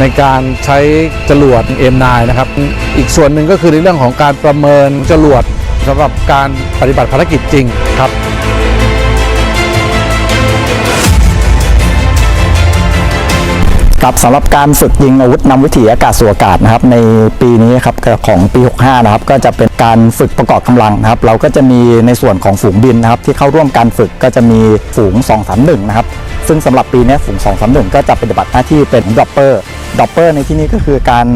ในการใช้จรวด M9 นะครับ อีกส่วนหนึ่งก็คือในเรื่องของการประเมินจรวดสำหรับการปฏิบัติภารกิจจริงครับครับสำหรับการฝึกยิงอาวุธนำวิถีอากาศสู่อากาศนะครับ ในปีนี้ครับของปี 65 นะครับ ก็จะเป็นการฝึกประกอบกำลังนะครับ เราก็จะมีในส่วนของฝูงบินนะครับ ที่เข้าร่วมการฝึกก็จะมีฝูง 231 นะครับ ซึ่งสำหรับปีนี้ฝูง 231 ก็จะปฏิบัติหน้าที่เป็นดอปเปอร์ ดอปเปอร์ในที่นี้ก็คือการ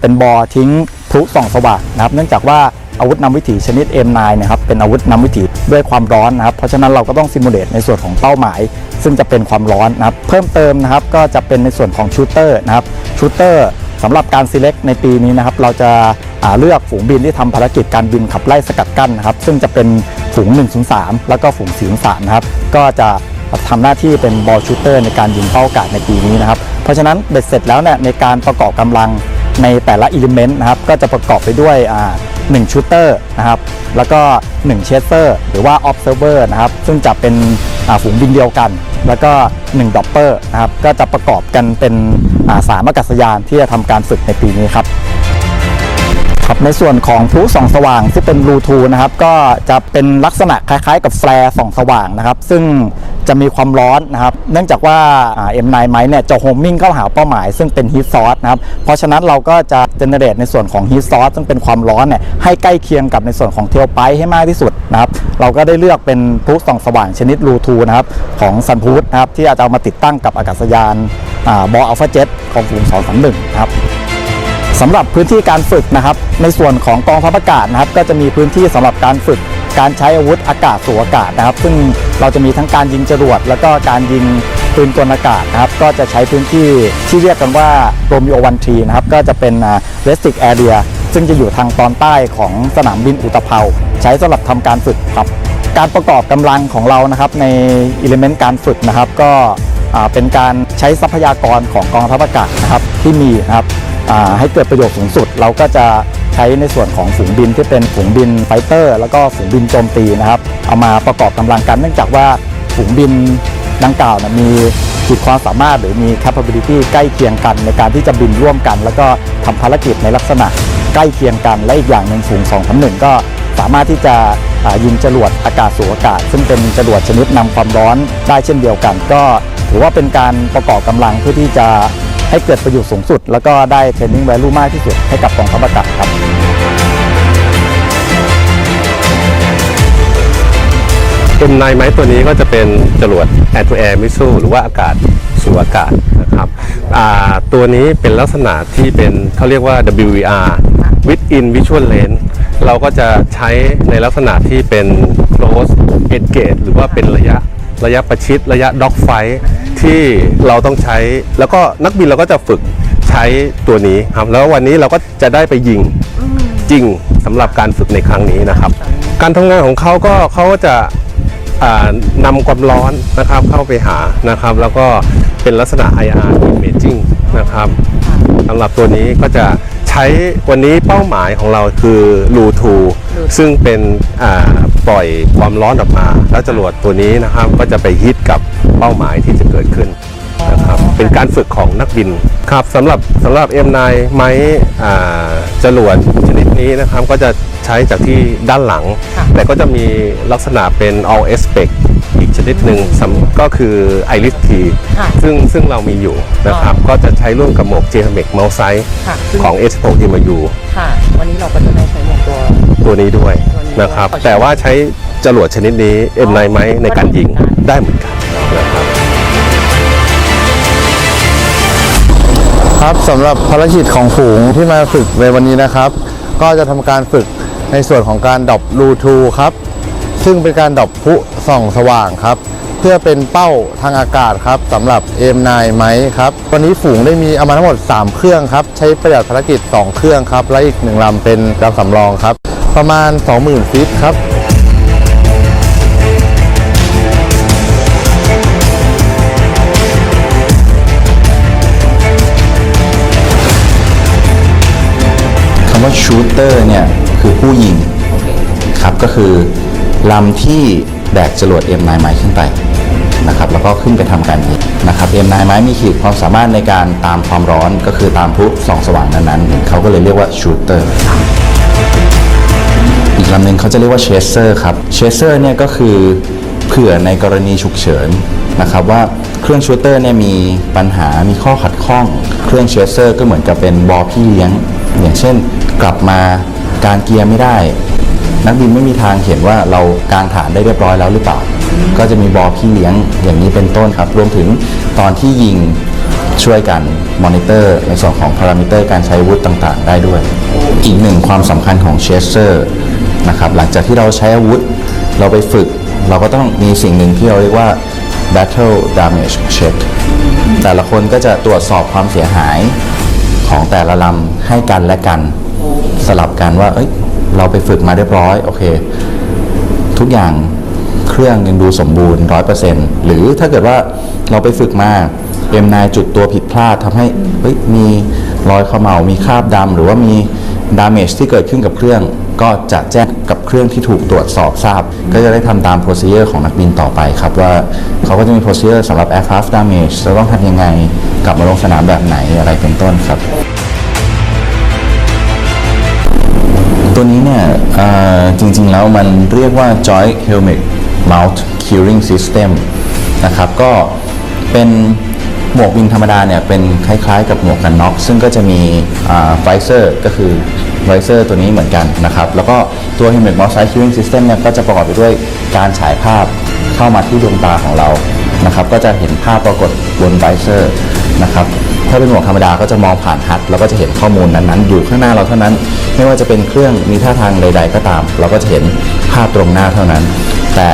เป็นบอทิ้งพลุส่องสว่างนะครับ เนื่องจากว่าอาวุธนำวิถีชนิด M9 นะครับเป็นอาวุธนำวิถีด้วยความร้อนนะครับ เพราะฉะนั้นเราก็ต้องซิมูเลตในส่วนของเป้าหมาย ซึ่งจะเป็นความร้อนนะครับ เพิ่มเติมนะครับก็จะเป็นในส่วนของชูเตอร์นะครับชูเตอร์สำหรับการ select ในปีนี้นะครับ เราจะเลือกฝูงบินที่ทำภารกิจการบินขับไล่สกัดกั้นนะครับ ซึ่งจะเป็นฝูง 103 แล้วก็ฝูง403นะครับ ก็จะทำหน้าที่เป็นบอลชูเตอร์ในการยิงเป้าอากาศในปีนี้นะครับ ราะฉะนั้นเบ็ดเสร็จแล้วเนี่ยในการประกอบกำลังในแต่ละอิเลเมนต์นะครับก็จะประกอบไปด้วยอ่า1ชูเตอร์นะครับแล้วก็1เชสเตอร์หรือว่า observer นะครับซึ่งจะเป็นฝูงบินเดียวกัน แล้วก็1ดอปเปอร์นะครับก็จะประกอบกันเป็นสามอากาศยานที่จะทำการฝึกในปีนี้ครับครับในส่วนของพลุส่องสว่างที่เป็นบลูทูนะครับก็จะเป็นลักษณะคล้ายๆ กับแฟลร์ส่องสว่างนะครับ ซึ่ง จะมีความร้อนนะครับ เนื่องจากว่าอ่า M9 ไมเนี่ยจะโฮมมิ่งเข้าหาเป้าหมาย ซึ่งเป็นฮีทซอร์สนะครับ เพราะฉะนั้นเราก็จะเจเนเรตในส่วนของฮีทซอร์สซึ่งเป็นความร้อนเนี่ยให้ใกล้เคียงกับในส่วนของเทลไพให้มากที่สุดนะครับ เราก็ได้เลือกเป็นพลุส่องสว่างชนิดบลูทูนะครับของซันพูดนะครับที่อาจจะเอามาติดตั้งกับอากาศยานบออัลฟาเจ็ตของฝูง231นะครับสำหรับพื้นที่การฝึกนะครับ ในส่วนของกองทัพอากาศนะครับ ก็จะมีพื้นที่สำหรับการฝึก การใช้อาวุธอากาศสู่อากาศนะครับ ซึ่งเราจะมีทั้งการยิงจรวด แล้วก็การยิงปืนกลอากาศนะครับก็จะใช้พื้นที่ที่เรียกกันว่าโรมิโอวันทีนะครับก็จะเป็นเรสติกแอเรียซึ่งจะอยู่ทางตอนใต้ของสนามบินอุตภเปาใช้สำหรับทำการฝึกครับ การประกอบกำลังของเรานะครับในอิเลเมนต์การฝึกนะครับ ก็เป็นการใช้ทรัพยากรของกองทัพอากาศนะครับที่มีนะครับให้เกิดประโยชน์สูงสุด เราก็จะ ช้ในส่วนของฝูงบินที่เป็นฝูงบินไฟเตอร์ แล้วก็ฝูงบินโจมตีนะครับเอามาประกอบกำลังกันเนื่องจากว่าฝูงบินดังกล่าวนะมีขีดความสามารถหรือมี capability ใกล้เคียงกัน ในการที่จะบินร่วมกัน แล้วก็ทำภารกิจในลักษณะใกล้เคียงกัน และอีกอย่างหนึ่งฝูง2 3 1 ก็สามารถที่จะยิงจรวดอากาศสู่อากาศ ซึ่งเป็นจรวดชนิดนำความร้อนได้เช่นเดียวกัน ก็ถือว่าเป็นการประกอบกำลังเพื่อที่จะให้เกิดประโยชน์สูงสุด แล้วก็ได้เทรนนิ่งแวลูมากที่สุดให้กับกองทัพอากาศครับ M9 ไม้ตัวนี้ก็จะเป็นจรวด Air to Air Missile หรือว่าอากาศสู่อากาศนะครับตัวนี้เป็นลักษณะที่เป็นเขาเรียกว่า WVR Within Visual Range เราก็จะใช้ในลักษณะที่เป็น close engage หรือว่าเป็นระยะระยะประชิดระยะ dog fight ที่เราต้องใช้ แล้วก็นักบินเราก็จะฝึกใช้ตัวนี้ครับ แล้ววันนี้เราก็จะได้ไปยิงจริงสำหรับการฝึกในครั้งนี้นะครับ การทำงานของเขาก็เขาก็จะ นำความร้อนนะครับเข้าไปหานะครับ แล้วก็เป็นลักษณะ IR imaging นะครับสำหรับตัวนี้ก็จะใช้วันนี้เป้าหมายของเราคือรูทูซึ่งเป็นอ่าปล่อยความร้อนออกมา แล้วจรวดตัวนี้นะครับก็จะไปฮิตกับเป้าหมายที่จะเกิดขึ้นนะครับเป็นการฝึกของนักบินครับสำหรับสำหรับ M9 ไม้อ่าจรวดชนิดนี้นะครับก็จะใช้จากที่ด้านหลัง แต่ก็จะมีลักษณะเป็น all aspect อีกชนิดหนึ่งสำก็คือ iris T ค่ะซึ่งซึ่งเรามีอยู่นะครับ ก็จะใช้ร่วมกับหมวก j m e c m o u s e ค่ะซึ่งของ S6 MU ค่ะ วันนี้เราก็จะได้ใช้หมวกตัวตัวนี้ด้วยตัวนี้นะครับด้วยแต่ว่าใช้จรวดชนิดนี้ M9 ไม้ในการยิงก็ได้เหมือนกันได้เหมือนกันนะครับครับสำหรับภารกิจของฝูงที่มาฝึกในวันนี้นะครับ ก็จะทำการฝึก ในส่วนของการดอบรูทูครับซึ่งเป็นการดอบพุส่องสว่างครับ เพื่อเป็นเป้าทางอากาศครับสำหรับ M9 ไม้ครับวันนี้ฝูงได้มีเอามาทั้งหมด 3 เครื่องครับ ใช้ประหยัดภารกิจ 2 เครื่องครับ และอีกหนึ่งลำเป็นลำสำรองครับ ประมาณ 20,000 ฟิตครับ ชูเตอร์เนี่ยคือผู้ยิงครับก็คือลำที่แบกจรวด M9 ไม้ขึ้นไปนะครับแล้วก็ขึ้นไปทำการยิงนะครับ M9 ไม้มีขีดความสามารถในการตามความร้อนก็คือตามพลุส่องสว่างนั้นๆเขาก็เลยเรียกว่าชูเตอร์อีกลำหนึ่งเขาจะเรียกว่าเชสเซอร์ครับเชสเซอร์เนี่ยก็คือเผื่อในกรณีฉุกเฉินนะครับว่าเครื่องชูเตอร์เนี่ยมีปัญหามีข้อขัดข้อง เครื่องเชสเซอร์ก็เหมือนกับเป็นบอพี่เลี้ยง อย่างเช่น กลับมาการเกียร์ไม่ได้ นักบินไม่มีทางเห็นว่าเรากางฐานได้เรียบร้อยแล้วหรือเปล่า ก็จะมีบอพี่เลี้ยงอย่างนี้เป็นต้นครับ รวมถึงตอนที่ยิงช่วยกันมอนิเตอร์ในส่วนของพารามิเตอร์การใช้อาวุธต่างๆ ได้ด้วย อีกหนึ่งความสำคัญของเชสเซอร์นะครับหลังจากที่เราใช้อาวุธเราไปฝึก เราก็ต้องมีสิ่งหนึ่งที่เราเรียกว่า battle damage check แต่ละคนก็จะตรวจสอบความเสียหายของแต่ละลำให้กันและกัน สลับกันว่า เอ้ย เราไปฝึกมาเรียบร้อย โอเค ทุกอย่างเครื่องยังดูสมบูรณ์ร้อยเปอร์เซ็นต์หรือถ้าเกิดว่าเราไปฝึกมา M9 จุดตัวผิดพลาดทำให้เฮ้ยมีรอยเขมเหลามีคราบดำหรือว่ามีดามจที่เกิดขึ้นกับเครื่อง ก็จะแจ้งกับเครื่องที่ถูกตรวจสอบทราบ ก็จะได้ทำตาม procedure ของนักบินต่อไปครับ ว่าเขาก็จะมี procedure สำหรับ aircraft damage จะต้องทำยังไงกลับมาลงสนามแบบไหนอะไรเป็นต้นครับ ตัวนี้เนี่ยจริงๆแล้วมันเรียกว่า Joint Helmet Mount Curing System นะครับก็เป็นหมวกบินธรรมดาเนี่ยเป็นคล้ายๆกับหมวกกันน็อก ซึ่งก็จะมีไฟเซอร์ก็คือไฟเซอร์ตัวนี้เหมือนกันนะครับ แล้วก็ตัว Helmet Mount Side Curing System เนี่ยก็จะประกอบไปด้วยการฉายภาพเข้ามาที่ดวงตาของเรานะครับก็จะเห็นภาพปรากฏบนไฟเซอร์นะครับ ถ้าเป็นหมวกธรรมดาก็จะมองผ่านฮัทเราก็จะเห็นข้อมูลนั้นๆ อยู่ข้างหน้าเราเท่านั้น ไม่ว่าจะเป็นเครื่องมีท่าทางใด ๆ ก็ตาม เราก็จะเห็นภาพตรงหน้าเท่านั้น แต่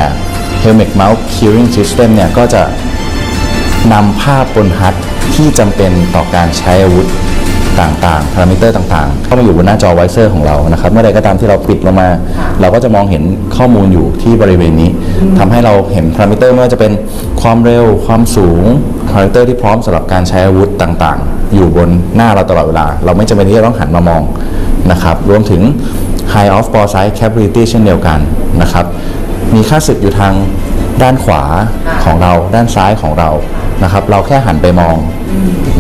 Helmet Mount Curing System เนี่ยก็จะนำภาพบนฮัทที่จำเป็นต่อการใช้อาวุธต่างๆ พารามิเตอร์ต่างๆ เข้ามาอยู่บนหน้าจอไวเซอร์ของเรา นะครับ เมื่อใดก็ตามที่เราปิดลงมา เราก็จะมองเห็นข้อมูลอยู่ที่บริเวณนี้ทำให้เราเห็นพารามิเตอร์ไม่ว่าจะเป็นความเร็ว ความสูง พารามิเตอร์ที่พร้อมสำหรับการใช้อาวุธต่างๆ อยู่บนหน้าเราตลอดเวลา เราไม่จำเป็นที่จะต้องหันมามองนะครับรวมถึง High off ball sight capability เช่นเดียวกันนะครับมีค่าศึกอยู่ทางด้านขวาของเราด้านซ้ายของเรานะครับ เราแค่หันไปมอง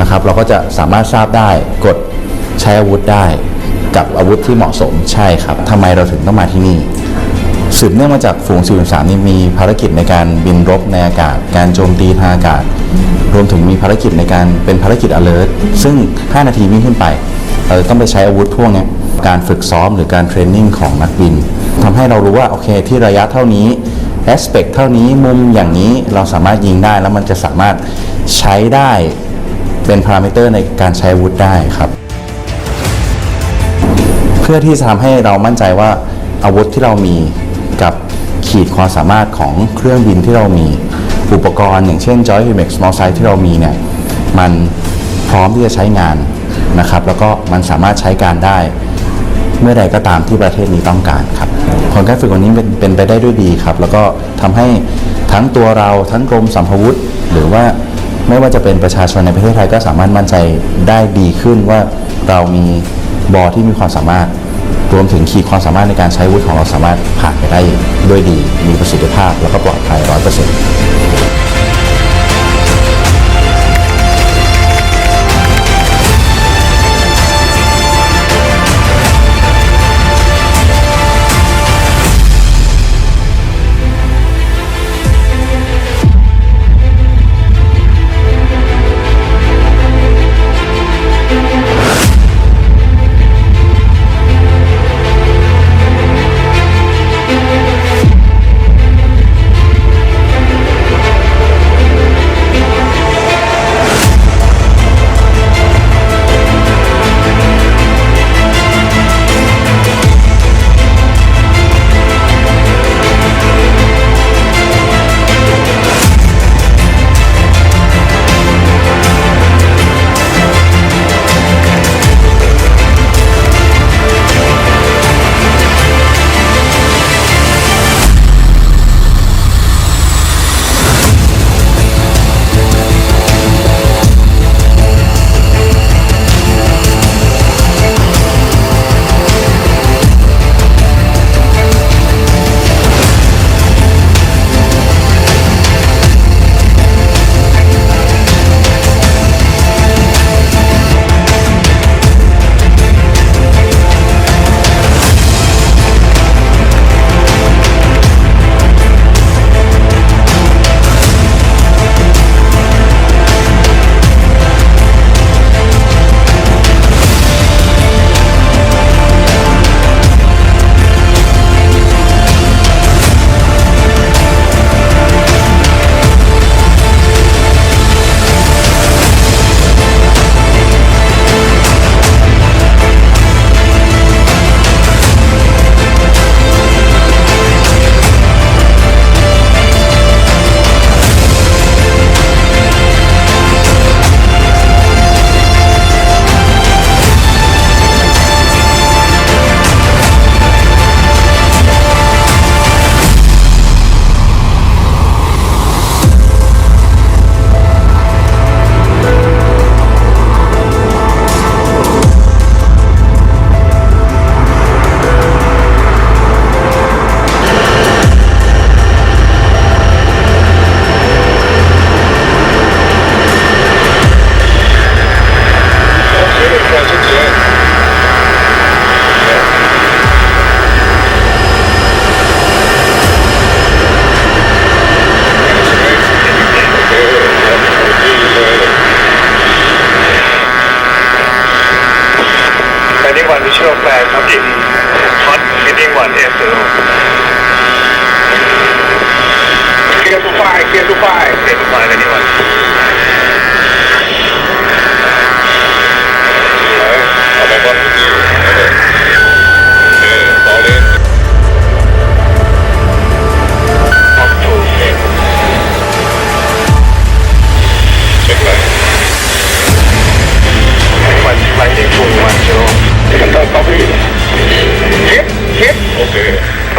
นะครับ เราก็จะสามารถทราบได้กดใช้อาวุธได้ กับอาวุธที่เหมาะสมใช่ครับทำไมเราถึงต้องมาที่นี่ สืบเนื่องมาจากฝูง 43 นี่มีภารกิจในการบินรบในอากาศ การโจมตีทางอากาศ รวมถึงมีภารกิจในการเป็นภารกิจ alert ซึ่ง 5 นาทีวิ่งขึ้นไป เราต้องไปใช้อาวุธพวกนี้การฝึกซ้อมหรือการเทรนนิ่งของนักบินทำให้เรารู้ว่า โอเค ที่ระยะเท่านี้ aspect เท่านี้มุมอย่างนี้เราสามารถยิงได้แล้วมันจะสามารถใช้ได้เป็นพารามิเตอร์ในการใช้อาวุธได้ครับ เพื่อที่จะทำให้เรามั่นใจว่าอาวุธที่เรามี กับขีดความสามารถของเครื่องบินที่เรามีอุปกรณ์อย่างเช่น Joy Helmet Small Size ที่เรามีเนี่ยมันพร้อมที่จะใช้งานนะครับ แล้วก็มันสามารถใช้การได้ เมื่อใดก็ตามที่ประเทศนี้ต้องการครับผลการฝึกวันนี้เป็นเป็นไปได้ด้วยดีครับ แล้วก็ทำให้ทั้งตัวเราทั้งกรมสัมภวุธหรือว่าไม่ว่าจะเป็นประชาชนในประเทศไทยก็สามารถมั่นใจได้ดีขึ้นว่าเรามีบอที่มีความสามารถ รวมถึงขีดความสามารถในการใช้วุธของเราสามารถผ่านไปได้ด้วยดี มีประสิทธิภาพ แล้วก็ปลอดภัยร้อยเปอร์เซ็นต์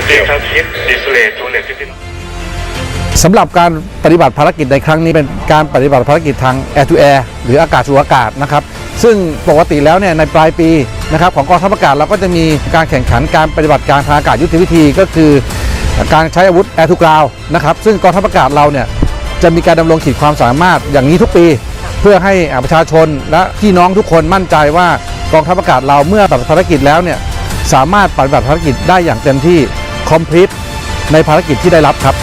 Total Kit Display 250สำหรับการปฏิบัติภารกิจในครั้งนี้เป็นการปฏิบัติภารกิจทาง Air to Air หรืออากาศสู่อากาศนะครับ ซึ่งปกติแล้วเนี่ยในปลายปีนะครับของกองทัพอากาศเราก็จะมีการแข่งขันการปฏิบัติการทางอากาศยุทธวิธีก็คือ การใช้อาวุธ Air to Ground นะครับซึ่งกองทัพอากาศเราเนี่ยจะมีการดำรงขีดความสามารถอย่างนี้ทุกปี เพื่อให้อาประชาชนและพี่น้องทุกคนมั่นใจว่ากองทัพอากาศเราเมื่อปฏิบัติภารกิจแล้วเนี่ยสามารถปฏิบัติภารกิจได้อย่างเต็มที่ complete ในภารกิจที่ได้รับครับ